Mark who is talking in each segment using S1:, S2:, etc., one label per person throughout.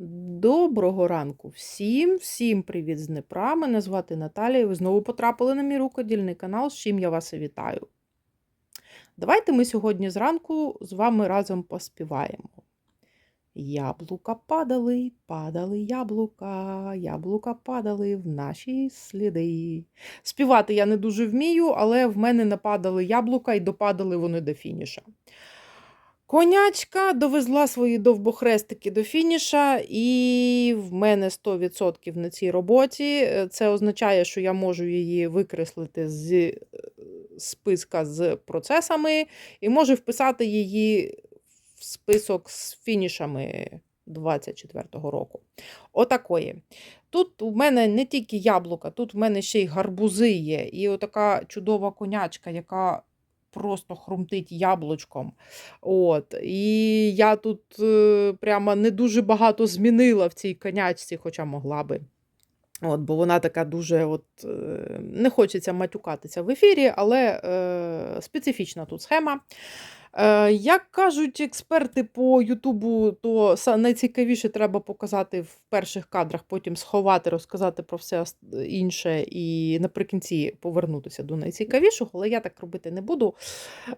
S1: Доброго ранку всім, всім привіт з Дніпра. Мене звати Наталія. і Ви знову потрапили на мій рукодільний канал, з чим я вас і вітаю. Давайте ми сьогодні зранку з вами разом поспіваємо. Яблука падали, падали яблука, яблука падали в наші сліди. Співати я не дуже вмію, але в мене нападали яблука і допадали вони до фініша. Конячка довезла свої довбохрестики до фініша, і в мене 100% на цій роботі. Е, Це означає, що я можу її викреслити з е, списка з процесами і можу вписати її в список з фінішами 24-го року. Отакої. Тут у мене не тільки яблука, тут в мене ще й гарбузи є. І отака чудова конячка, яка просто хрумтить яблучком. От. І я тут е, прямо не дуже багато змінила в цій конячці, хоча могла би. От, бо вона така дуже, от, е, не хочеться матюкатися в ефірі, але е, специфічна тут схема. Е, як кажуть експерти по Ютубу, то найцікавіше треба показати в перших кадрах, потім сховати, розказати про все інше і наприкінці повернутися до найцікавішого, але я так робити не буду.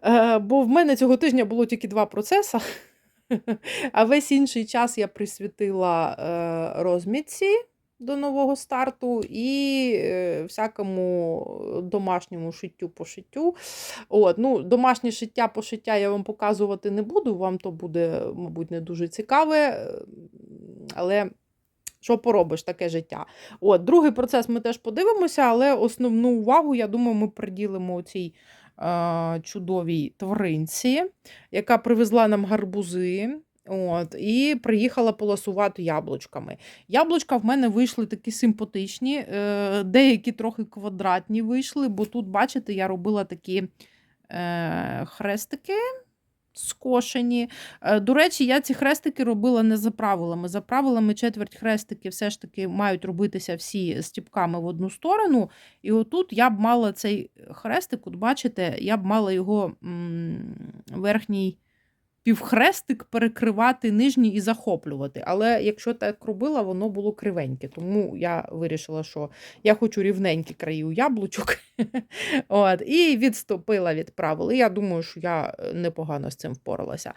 S1: Е, бо в мене цього тижня було тільки два процеси, а весь інший час я присвятила е, розмітці до нового старту і е, всякому домашньому шиттю пошиттю. От, ну, домашнє шиття пошиття я вам показувати не буду, вам то буде, мабуть, не дуже цікаве. е, Але що поробиш, таке життя. От, другий процес ми теж подивимося, але основну увагу, я думаю, ми приділимо цій е, чудовій тваринці, яка привезла нам гарбузи. От, і приїхала полосувати яблучками. Яблучка в мене вийшли такі симпатичні, е, деякі трохи квадратні вийшли, бо тут, бачите, я робила такі е, хрестики скошені. Е, До речі, я ці хрестики робила не за правилами. За правилами четверть хрестики все ж таки мають робитися всі стіпками в одну сторону. І отут я б мала цей хрестик, от бачите, я б мала його верхній півхрестик перекривати нижній і захоплювати. Але якщо так робила, воно було кривеньке. Тому я вирішила, що я хочу рівненькі краї у яблучок. От, і відступила від правил. І я думаю, що я е, непогано з цим впоралася.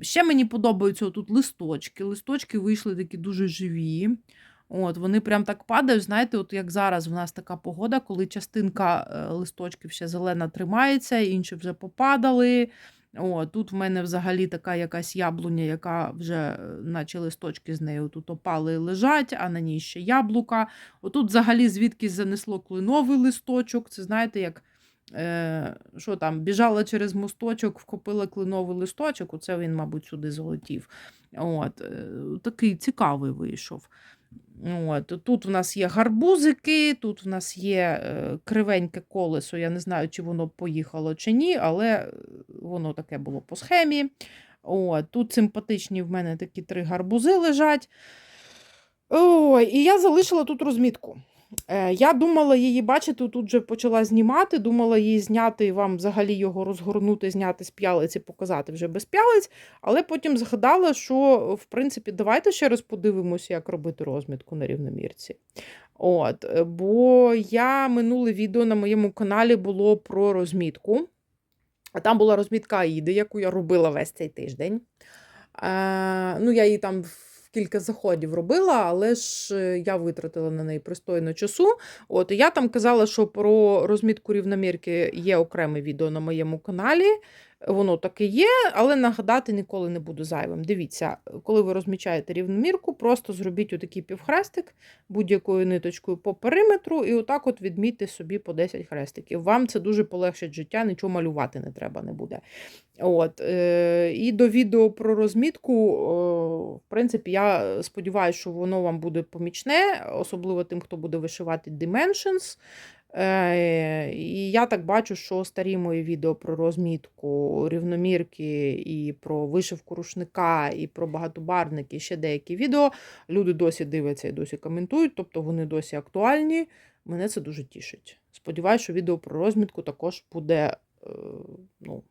S1: Ще мені подобаються тут листочки. Листочки вийшли такі дуже живі. От, Вони прям так падають. Знаєте, от як зараз в нас така погода, коли частинка е, листочків ще зелена тримається, інші вже попадали. О, тут в мене взагалі така якась яблуня, яка вже, е, наче листочки з нею тут опали лежать, а на ній ще яблука. Отут взагалі звідкись занесло клиновий листочок. Це знаєте, як е, що там, біжала через мосточок, вкопила клиновий листочок, оце він, мабуть, сюди залетів. От, е, Такий цікавий вийшов. От, Тут в нас є гарбузики, тут в нас є е, кривеньке колесо. Я не знаю, чи воно поїхало чи ні, але е, воно таке було по схемі. От, Тут симпатичні в мене такі три гарбузи лежать. Ой, і я залишила тут розмітку. Е, Я думала її, бачите, тут вже почала знімати, думала її зняти і вам взагалі його розгорнути, зняти з п'ялиці, показати вже без п'ялиць, але потім згадала, що, в принципі, давайте ще раз подивимося, як робити розмітку на рівномірці. От, Бо я минуле відео на моєму каналі було про розмітку. А там була розмітка Аїди, яку я робила весь цей тиждень. Е, ну, я її там кілька заходів робила, але ж е, я витратила на неї пристойно часу. От, я там казала, що про розмітку рівномірки є окреме відео на моєму каналі. Воно таке є, але нагадати ніколи не буду зайвим. Дивіться, коли ви розмічаєте рівномірку, просто зробіть отакий півхрестик будь-якою ниточкою по периметру, і отак от відмітьте собі по 10 хрестиків. Вам це дуже полегшить життя, нічого малювати не треба не буде. От, е, І до відео про розмітку, в принципі, я сподіваюся, що воно вам буде помічне, особливо тим, хто буде вишивати Dimensions. Е, І я так бачу, що старі мої відео про розмітку, рівномірки, і про вишивку рушника, і про багатобарники, ще деякі відео. Люди досі дивляться і досі коментують, тобто вони досі актуальні. Мене це дуже тішить. Сподіваюся, що відео про розмітку також буде. е, ну,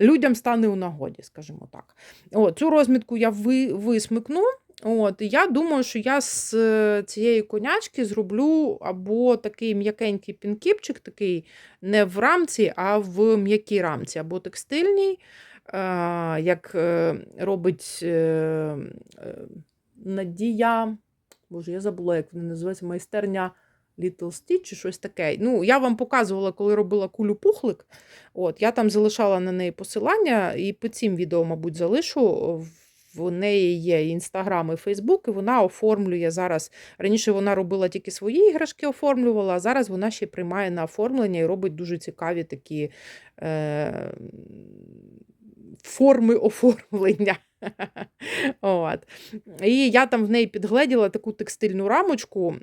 S1: Людям стане у нагоді, скажімо так. О, цю розмітку я ви, висмикну. От, і я думаю, що я з е, цієї конячки зроблю або такий м'якенький пінкіпчик, такий не в рамці, а в м'якій рамці, або текстильній, як е, робить е, Надія. Боже, я забула, як вона називається майстерня Little Stitch чи щось таке. Ну, я вам показувала, коли робила кулю пухлик. От, я там залишала на неї посилання, і по цим відео, мабуть, залишу. В неї є інстаграм і Фейсбук, і вона оформлює зараз. Раніше вона робила тільки свої іграшки, оформлювала, а зараз вона ще приймає на оформлення і робить дуже цікаві такі е, форми оформлення. От. І я там в неї підгледіла таку текстильну рамочку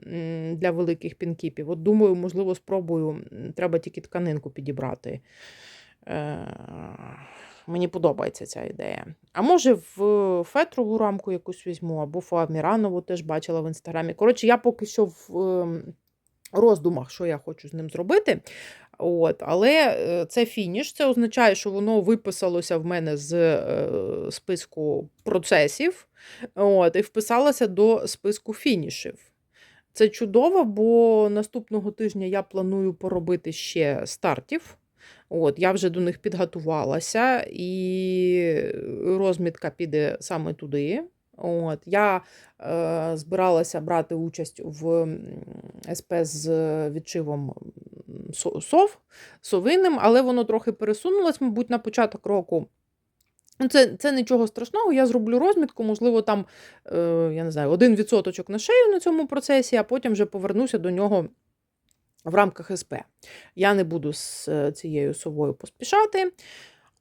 S1: для великих пінкіпів. От думаю, можливо, спробую. Треба тільки тканинку підібрати. Е, Мені подобається ця ідея. А може, в фетрову рамку якусь візьму, або фоаміранову теж бачила в інстаграмі. Коротше, я поки що в ем, роздумах, що я хочу з ним зробити. От, але е, це фініш, це означає, що воно виписалося в мене з е, списку процесів от, і вписалося до списку фінішів. Це чудово, бо наступного тижня я планую поробити ще стартів. От, Я вже до них підготувалася, і розмітка піде саме туди. От, Я е, збиралася брати участь в СП з відшивом сов совинним, але воно трохи пересунулось, мабуть, на початок року. Ну, Це, це нічого страшного, я зроблю розмітку, можливо, там, е, я не знаю, один відсоточок на шею на цьому процесі, а потім вже повернуся до нього в рамках СП. Я не буду з е, цією совою поспішати.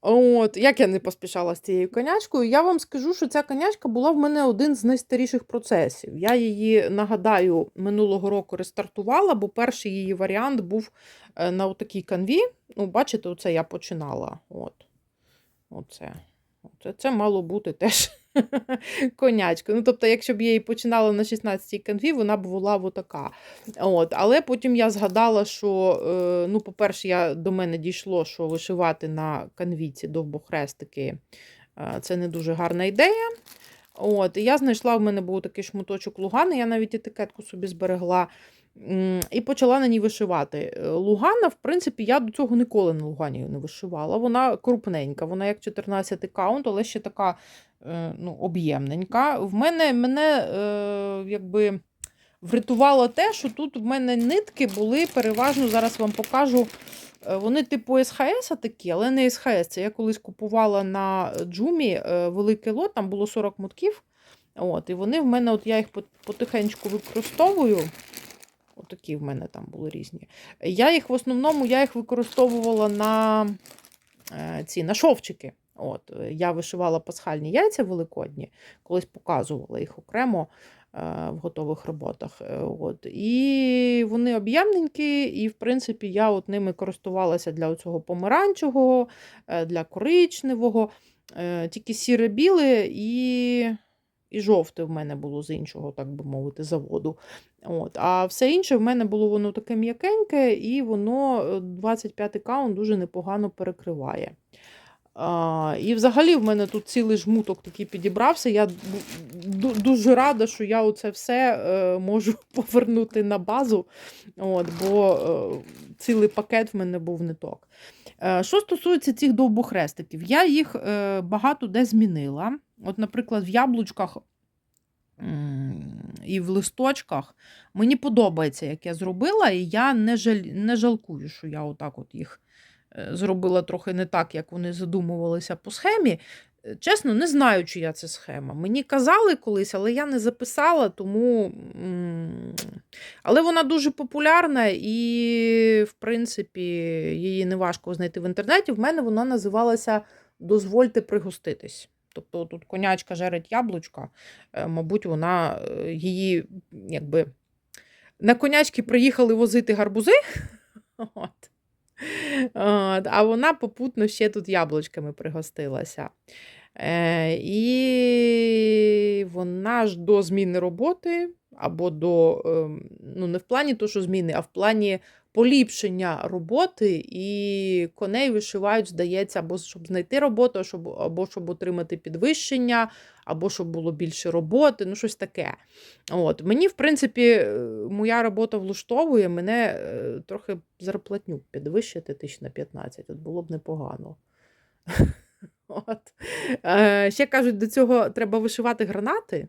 S1: От, як я не поспішала з цією конячкою, я вам скажу, що ця конячка була в мене один з найстаріших процесів. Я її, нагадаю, минулого року рестартувала, бо перший її варіант був е, на отакій канві. Ну, бачите, оце я починала. От. Оце. Оце. Це мало бути теж конячка. Ну, тобто, якщо б я її починала на 16-й канві, вона б була отака. От. Але потім я згадала, що, е, ну, по-перше, я, до мене дійшло, що вишивати на канвіці довбохрестики е, це не дуже гарна ідея. От, і я знайшла, в мене був такий шматочок лугани, я навіть етикетку собі зберегла. І почала на ній вишивати. Е, Лугана, в принципі, я до цього ніколи на Лугані не вишивала. Вона крупненька, вона як 14 каунт, але ще така ну, об'ємненька. В мене мене е, якби врятувало те, що тут в мене нитки були переважно, зараз вам покажу. е, Вони типу СХС такі, але не СХС. Це я колись купувала на Джумі е, великий лот, там було 40 мотків. От, і вони в мене, от я їх потихеньку використовую. Отакі в мене там були різні. Я їх в основному я їх використовувала на е, ці на шовчики. От, е, я вишивала пасхальні яйця великодні, колись показувала їх окремо е, в готових роботах. Е, От, і вони об'ємненькі, і, в принципі, я от ними користувалася для цього помаранчевого, для коричневого, тільки сіре-біле і, і жовте в мене було з іншого, так би мовити, заводу. От. А все інше в мене було воно таке м'якеньке, і воно е, 25 каунт дуже непогано перекриває. А, і взагалі в мене тут цілий жмуток такий підібрався. Я ду- ду- дуже рада, що я оце все е, можу повернути на базу, от, бо е, цілий пакет в мене був ниток. Е, що стосується цих довбохрестиків, я їх е, багато де змінила. От, наприклад, в яблучках і в листочках мені подобається, як я зробила, і я не, жаль, не жалкую, що я отак от їх зробила трохи не так, як вони задумувалися по схемі. Е, Чесно, не знаю, чия це схема. Мені казали колись, але я не записала, тому. Але вона дуже популярна і, в принципі, її не важко знайти в інтернеті. В мене вона називалася Дозвольте пригоститись. Тобто тут конячка жерить яблучка, е, мабуть, вона е, її якби на конячки приїхали возити гарбузи. От. От, а вона попутно ще тут яблучками пригостилася. Е, і вона ж до зміни роботи, або до, ем, ну, не в плані то, що зміни, а в плані поліпшення роботи, і коней вишивають, здається, або щоб знайти роботу, щоб, або щоб отримати підвищення, або щоб було більше роботи, ну щось таке. От. Мені, в принципі, е, моя робота влаштовує, мене е, трохи зарплатню підвищити тисяч на 15, от було б непогано. От. Е, ще кажуть, до цього треба вишивати гранати.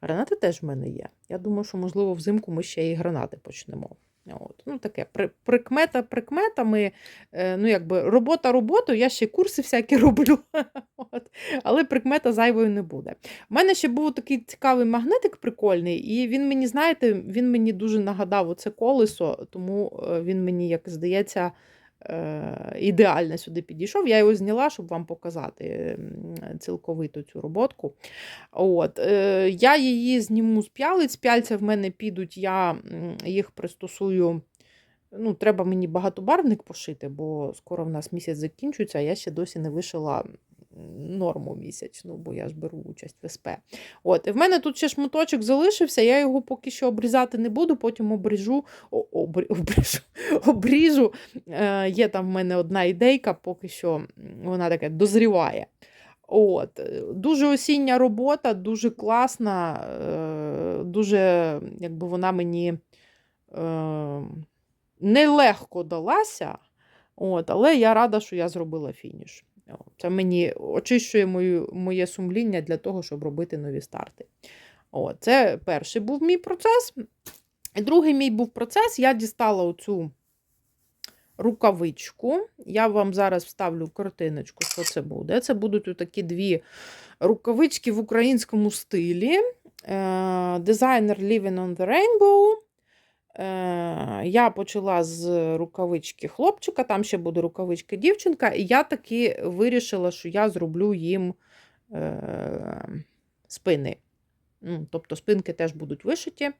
S1: Гранати теж в мене є. Я думаю, що, можливо, взимку ми ще і гранати почнемо. От. Ну, таке при- прикмета прикметами. Е, ну, якби робота роботою, я ще курси всякі роблю. От. Але прикмета зайвою не буде. У мене ще був такий цікавий магнитик прикольний, і він мені, знаєте, він мені дуже нагадав оце колесо, тому е, він мені, як здається, ідеально сюди підійшов. Я його зняла, щоб вам показати цілковиту цю роботку. От, е, я її зніму з п'ялиць. П'яльця в мене підуть, я їх пристосую. Ну, треба мені багатобарвник пошити, бо скоро в нас місяць закінчується, а я ще досі не вишила норму місячну, бо я ж беру участь в СП. От, і в мене тут ще шматочок залишився, я його поки що обрізати не буду, потім обріжу, обріжу, обріжу. Е, є там в мене одна ідейка, поки що вона таке дозріває. От, е, дуже осіння робота, дуже класна, е, дуже, якби вона мені е, нелегко далася, от, але я рада, що я зробила фініш. О, Це мені очищує мою, моє сумління для того, щоб робити нові старти. От, це перший був мій процес. І другий мій був процес. Я дістала оцю рукавичку. Я вам зараз вставлю картиночку, що це буде. Це будуть такі дві рукавички в українському стилі. Е, Дизайнер Living on the Rainbow. Е, Я почала з рукавички хлопчика, там ще буде рукавичка дівчинка, і я таки вирішила, що я зроблю їм е, спини. Ну, Тобто спинки теж будуть вишиті.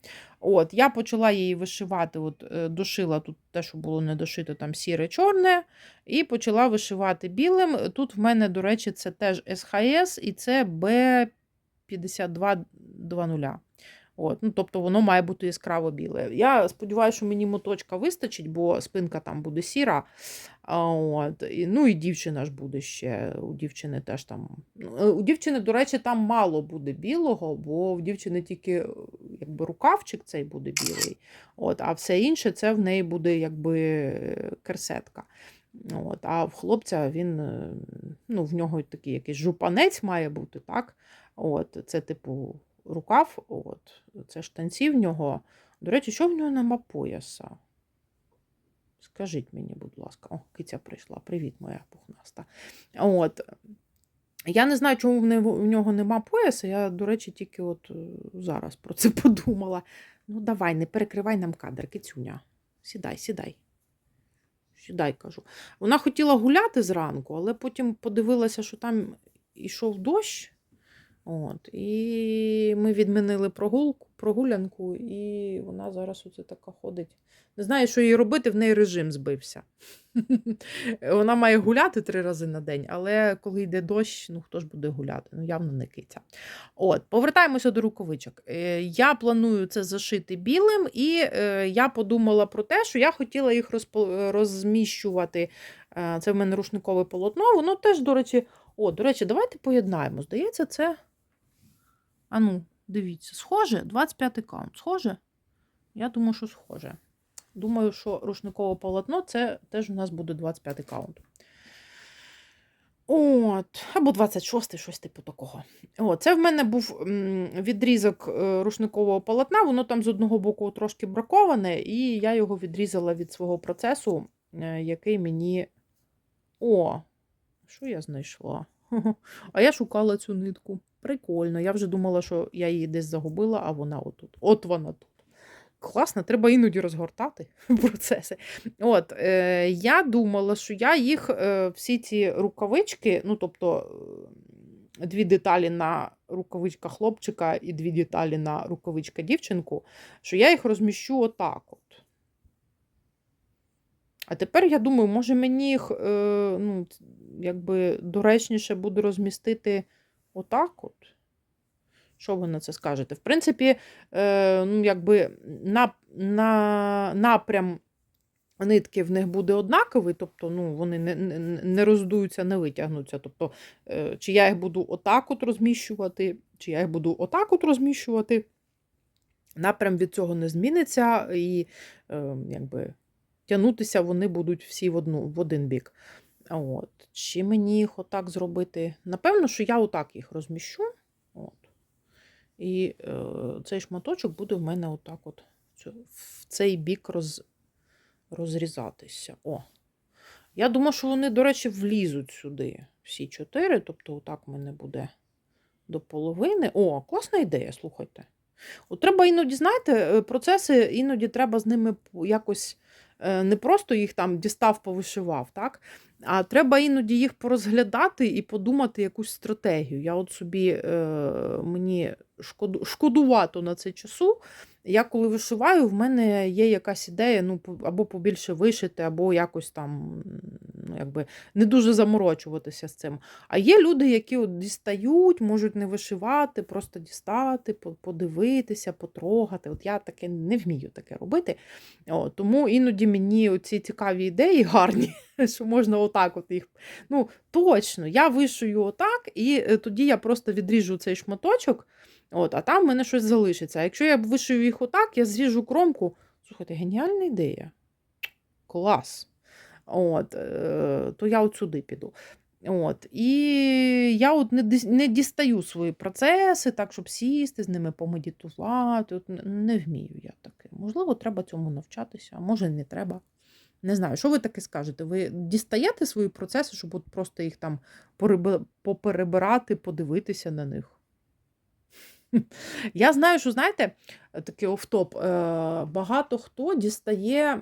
S1: От, Я почала її вишивати, от, е, дошила тут те, що було не дошито, там сіре чорне, і почала вишивати білим. Тут в мене, до речі, це теж СХС і це Б5220. От, ну, тобто воно має бути яскраво біле. Я сподіваюся, що мені моточка вистачить, бо спинка там буде сіра. От, ну і дівчина ж буде ще. У дівчини теж там. ну, У дівчини, до речі, там мало буде білого, бо в дівчини тільки якби, рукавчик цей буде білий. От, а все інше це в неї буде якби керсетка. От, а в хлопця він, ну, в нього такий якийсь жупанець має бути, так? От, це типу рукав, от, це штанці в нього. До речі, що в нього нема пояса? Скажіть мені, будь ласка, о, киця прийшла. Привіт, моя пухнаста. От. Я не знаю, чому в нього нема пояса. Я, до речі, тільки от е, зараз про це подумала. Ну, давай, не перекривай нам кадр, кицюня. Сідай, сідай. Сідай, кажу. Вона хотіла гуляти зранку, але потім подивилася, що там ішов дощ. От, і ми відмінили прогулку, прогулянку, і вона зараз оце така ходить. Не знаю, що їй робити, в неї режим збився. Вона має гуляти три рази на день, але коли йде дощ, ну хто ж буде гуляти? Ну, явно не киця. От, повертаємося до рукавичок. Е, Я планую це зашити білим, і е, я подумала про те, що я хотіла їх розміщувати. Е, Це в мене рушникове полотно. Воно теж, до речі, о, до речі, давайте поєднаємо. Здається, це. А ну, дивіться, схоже, 25 каунт. Схоже? Я думаю, що схоже. Думаю, що рушникове полотно це теж у нас буде 25 каунт. От, або 26-й, щось типу такого. О, це в мене був відрізок е, рушникового полотна, воно там з одного боку трошки браковане, і я його відрізала від свого процесу, е, який мені. О, що я знайшла? А я шукала цю нитку. Прикольно. Я вже думала, що я її десь загубила, а вона отут. От вона тут. Класно, треба іноді розгортати процеси. От, е, я думала, що я їх е, всі ці рукавички, ну тобто е, дві деталі на рукавичка хлопчика і дві деталі на рукавичка дівчинку, що я їх розміщу отак от. А тепер я думаю, може мені їх е, ну, якби доречніше буде розмістити отак от. Що ви на це скажете? В принципі, е, ну, якби на, на, напрям нитки в них буде однаковий, тобто ну, вони не, не, роздуються, не витягнуться. Тобто, е, чи я їх буду отак от розміщувати, чи я їх буду отак от розміщувати. Напрям від цього не зміниться, і е, якби, тягнутися вони будуть всі в, одну, в один бік. От. Чи мені їх отак зробити? Напевно, що я отак їх розміщу. От. І е, цей шматочок буде в мене отак от в цей бік роз, розрізатися. О. Я думаю, що вони, до речі, влізуть сюди. Всі чотири. Тобто, отак в мене буде до половини. О, класна ідея, слухайте. От Треба іноді, знаєте, е, процеси, іноді треба з ними якось е, не просто їх там дістав, повишивав, так? А треба іноді їх порозглядати і подумати якусь стратегію. Я от собі е, мені шкоду, шкодувато на це часу. Я коли вишиваю, в мене є якась ідея, ну, або побільше вишити, або якось там ну, якби не дуже заморочуватися з цим. А є люди, які от дістають, можуть не вишивати, просто дістати, подивитися, потрогати. От Я таке не вмію таке робити. О, Тому іноді мені ці цікаві ідеї гарні, що можна отак от їх. Ну, Точно, я вишию отак, і е, тоді я просто відріжу цей шматочок. От, А там в мене щось залишиться. А якщо я вишию їх отак, я зріжу кромку. Слухайте, геніальна ідея. Клас. От, е, То я от сюди піду. От, І я от не не дістаю свої процеси, так, щоб сісти, з ними помедітувати. От Не вмію я таке. Можливо, треба цьому навчатися, а може не треба. Не знаю, що ви таке скажете? Ви дістаєте свої процеси, щоб от просто їх там поперебирати, подивитися на них? Я знаю, що, знаєте, такий офтоп, е, багато хто дістає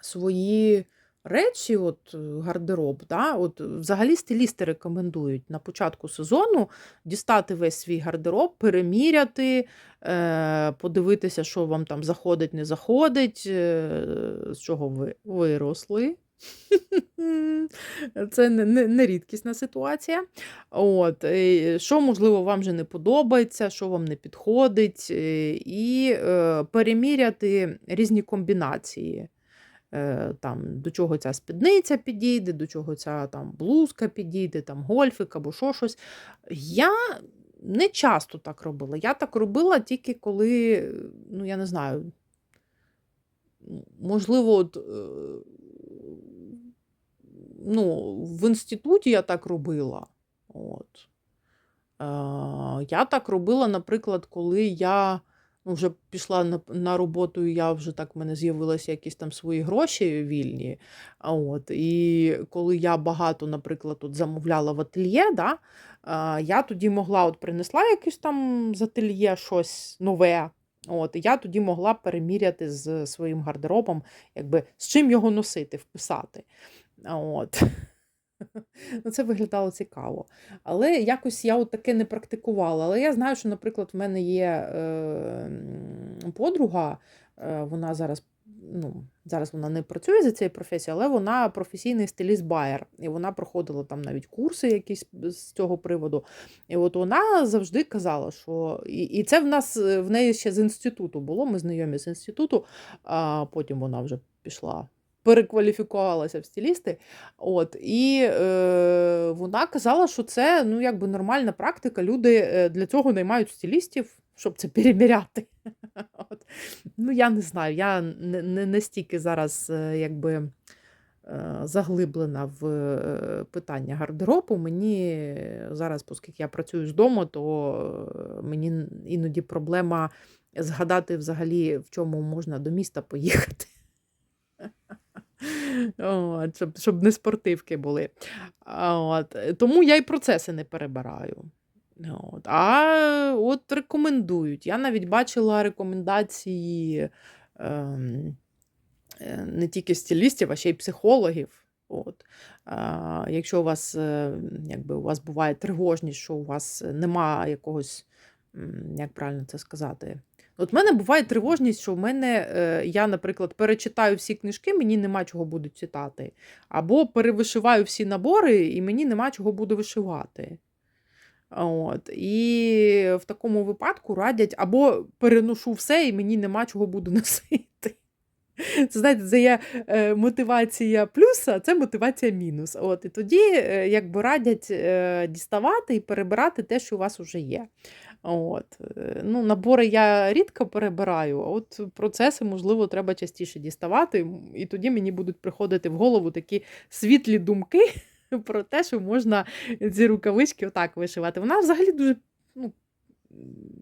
S1: свої речі, от гардероб, да, от взагалі стилісти рекомендують на початку сезону дістати весь свій гардероб, переміряти, е, подивитися, що вам там заходить, не заходить, е, з чого ви виросли. Це не, не, не рідкісна ситуація. От, Що, можливо, вам вже не подобається, що вам не підходить, е, і е, переміряти різні комбінації. Е, там, До чого ця спідниця підійде, до чого ця там блузка підійде, там гольфик або що щось. Я не часто так робила. Я так робила тільки коли, ну, я не знаю, можливо, от, ну, в інституті я так робила. От. Е, Я так робила, наприклад, коли я ну, вже пішла на на роботу, і я вже так в мене з'явилися якісь там свої гроші вільні. От. І коли я багато, наприклад, от замовляла в ательє, да, е, я тоді могла от принесла якесь там з ательє щось нове. От, І я тоді могла переміряти з своїм гардеробом, якби з чим його носити, вписати. От. Ну, Це виглядало цікаво. Але якось я от таке не практикувала. Але я знаю, що, наприклад, в мене є е, подруга, е, вона зараз ну, зараз вона не працює за цією професією, але вона професійний стиліст байер. І вона проходила там навіть курси якісь з цього приводу. І от вона завжди казала, що і і це в нас в неї ще з інституту було. Ми знайомі з інституту, а потім вона вже пішла перекваліфікувалася в стилісти. От, І е, вона казала, що це ну, якби нормальна практика. Люди е, для цього наймають стилістів, щоб це переміряти. От. Ну, Я не знаю, я не настільки зараз е, якби. Е, заглиблена в питання гардеробу. Мені зараз, оскільки я працюю з дому, то мені іноді проблема згадати взагалі, в чому можна до міста поїхати. От, Щоб щоб не спортивки були. От, Тому я і процеси не перебираю. От, А от рекомендують. Я навіть бачила рекомендації ем, е, не тільки стилістів, а ще й психологів. От. А, Якщо у вас е, якби, у вас буває тривожність, що у вас немає якогось, як правильно це сказати, От в мене буває тривожність, що в мене, е, я, наприклад, перечитаю всі книжки, мені нема чого буду читати. Або перевишиваю всі набори, і мені нема чого буду вишивати. От. І в такому випадку радять, або переношу все, і мені нема чого буду носити. Це знаєте, це є е, мотивація плюс, а це мотивація мінус. От, і тоді е, якби радять діставати і перебирати те, що у вас вже є. От. е, Ну, набори я рідко перебираю, а от процеси, можливо, треба частіше діставати, і тоді мені будуть приходити в голову такі світлі думки про те, що можна ці рукавички отак вишивати. Вона взагалі дуже ну,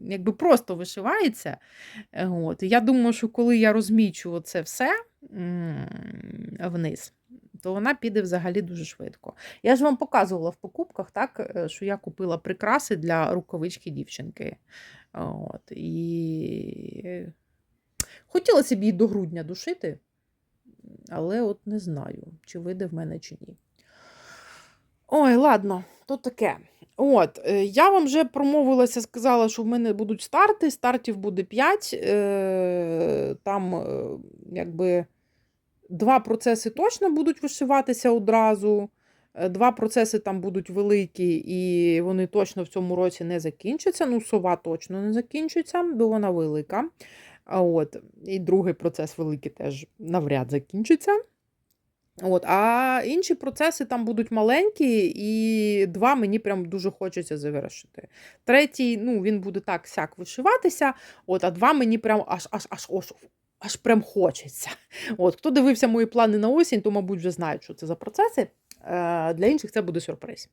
S1: якби просто вишивається. Е, От. Я думаю, що коли я розмічу це все вниз, то вона піде взагалі дуже швидко. Я ж вам показувала в покупках, так, е, що я купила прикраси для рукавички дівчинки. От. І хотілося б її до грудня душити, але от не знаю, чи вийде в мене чи ні. Ой, ладно, то таке. От, е, я вам вже промовилася, сказала, що в мене будуть старти. Стартів буде 5. Е, там, е, якби, два процеси точно будуть вишиватися одразу. Е, Два процеси там будуть великі, і вони точно в цьому році не закінчаться. Ну, сова точно не закінчиться, бо вона велика. От, і другий процес великий теж навряд закінчиться. От, а інші процеси там будуть маленькі, і два мені прям дуже хочеться завершити. Третій, ну, він буде так сяк вишиватися, от, а два мені прям аж аж аж аж, аж прям хочеться. От, хто дивився мої плани на осінь, то, мабуть, вже знають, що це за процеси. Е, Для інших це буде сюрприз.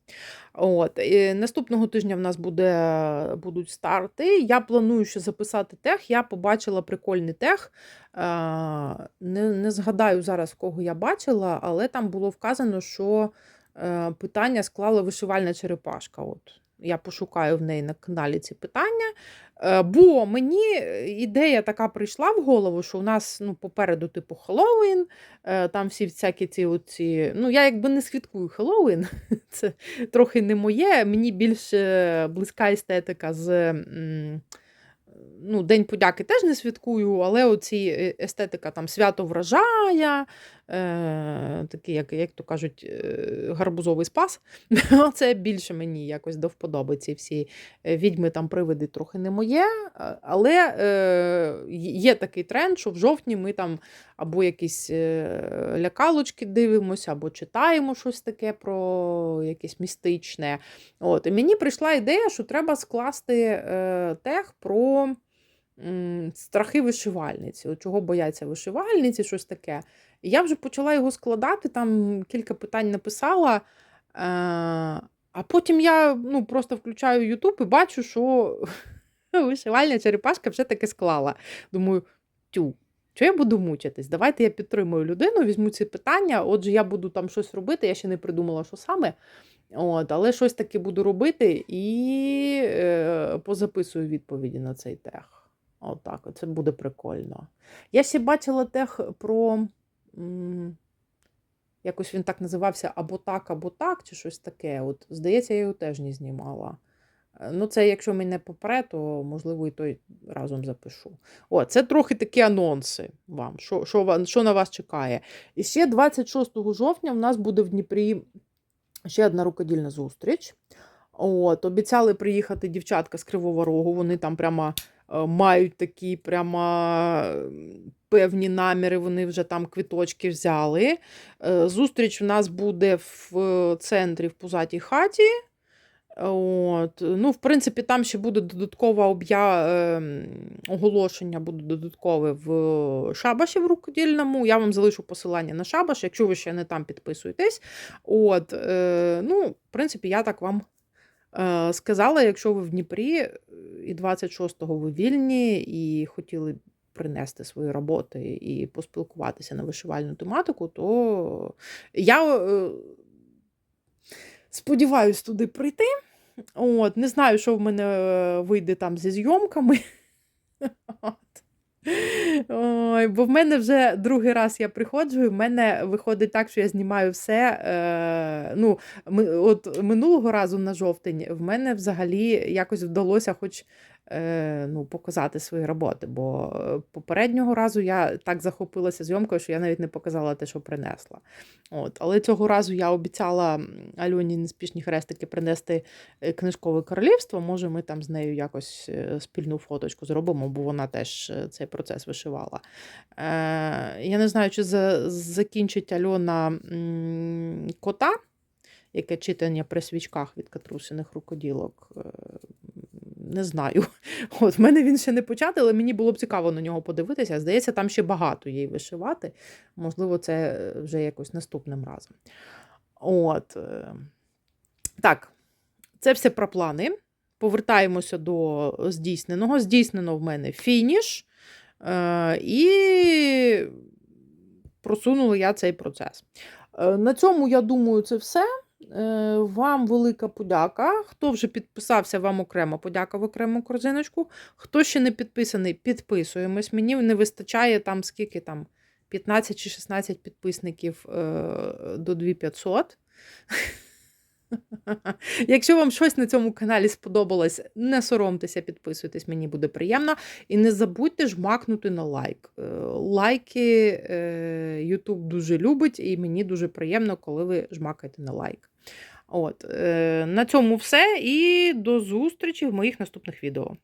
S1: От, і наступного тижня в нас буде, будуть старти. Я планую ще записати тех. Я побачила прикольний тех. Е, Не, не згадаю зараз, кого я бачила, але там було вказано, що е, питання склала вишивальна черепашка. От. Я пошукаю в неї на каналі ці питання. Е, Бо мені ідея така прийшла в голову, що у нас ну, попереду, типу, Хеллоуін, е, там всі всякі ці оці. Ну, я якби не святкую Хеллоуін, це трохи не моє. Мені більш е, близька естетика з. Ну, День подяки теж не святкую, але оці е, естетика там свято вражає, е, такий, як, як то кажуть, е, гарбузовий спас. Це більше мені якось до вподоби ці всі е, відьми там привиди трохи не моє. Але є такий тренд, що в жовтні ми там або якісь лякалочки дивимося, або читаємо щось таке про якесь містичне. От, і мені прийшла ідея, що треба скласти тех про страхи вишивальниці. Чого бояться вишивальниці, щось таке. І я вже почала його складати, там кілька питань написала. Е, а потім я ну, просто включаю Ютуб і бачу, що вишивальня черепашка вже таки склала. Думаю, тю. Що я буду мучитись? Давайте я підтримую людину, візьму ці питання. Отже, я буду там щось робити. Я ще не придумала, що саме. От, але щось таки буду робити і е, позаписую відповіді на цей тех. Отак, це буде прикольно. Я ще бачила тех про. Якось він так називався або так, або так, чи щось таке. От, здається, я його теж не знімала. Е, Ну, це якщо мене попре, то можливо і той разом запишу. О, це трохи такі анонси вам, що, що, що на вас чекає. І ще 26 жовтня в нас буде в Дніпрі ще одна рукодільна зустріч. От, обіцяли приїхати дівчатка з Кривого Рогу. Вони там прямо мають такі прямо певні наміри, вони вже там квіточки взяли. Е, Зустріч у нас буде в е, центрі в Пузатій хаті. От. Ну, в принципі, там ще буде додаткове об'я... ем, оголошення, буде додаткове в шабаші в рукодільному. Я вам залишу посилання на шабаш, якщо ви ще не там підписуєтесь. От, е, ну, в принципі, я так вам е, сказала, якщо ви в Дніпрі е, і 26-го ви вільні і хотіли принести свої роботи і поспілкуватися на вишивальну тематику, то я. е, Сподіваюсь туди прийти. От, не знаю, що в мене е, вийде там зі зйомками. Ой, бо в мене вже другий раз я приходжу, і в мене виходить так, що я знімаю все. Е, ну, ми, от минулого разу на жовтень в мене взагалі якось вдалося хоч ну, показати свої роботи. Бо е, попереднього разу я так захопилася зйомкою, що я навіть не показала те, що принесла. От. Але цього разу я обіцяла Альоні неспішні хрестики принести е, книжкове королівство. Може, ми там з нею якось е, спільну фоточку зробимо, бо вона теж е, цей процес вишивала. Е, я не знаю, чи за, закінчить Альона кота, яке читання при свічках від катрусиних рукоділок. Не знаю. От, в мене він ще не початий, але мені було б цікаво на нього подивитися. Здається, там ще багато їй вишивати. Можливо, це е, вже якось наступним разом. От. е. Так, це все про плани. Повертаємося до здійсненого. Здійснено в мене фініш. Е, і просунула я цей процес. На цьому, я думаю, це все. Е, Вам велика подяка. Хто вже підписався, вам окремо подяка в окрему корзиночку. Хто ще не підписаний, підписуємось. Мені не вистачає там скільки там 15 чи 16 підписників е, до 2500. Якщо вам щось на цьому каналі сподобалось, не соромтеся, підписуйтесь, мені буде приємно. І не забудьте жмакнути на лайк. Е, Лайки YouTube дуже любить, і мені дуже приємно, коли ви жмакаєте на лайк. От, е, на цьому все і до зустрічі в моїх наступних відео.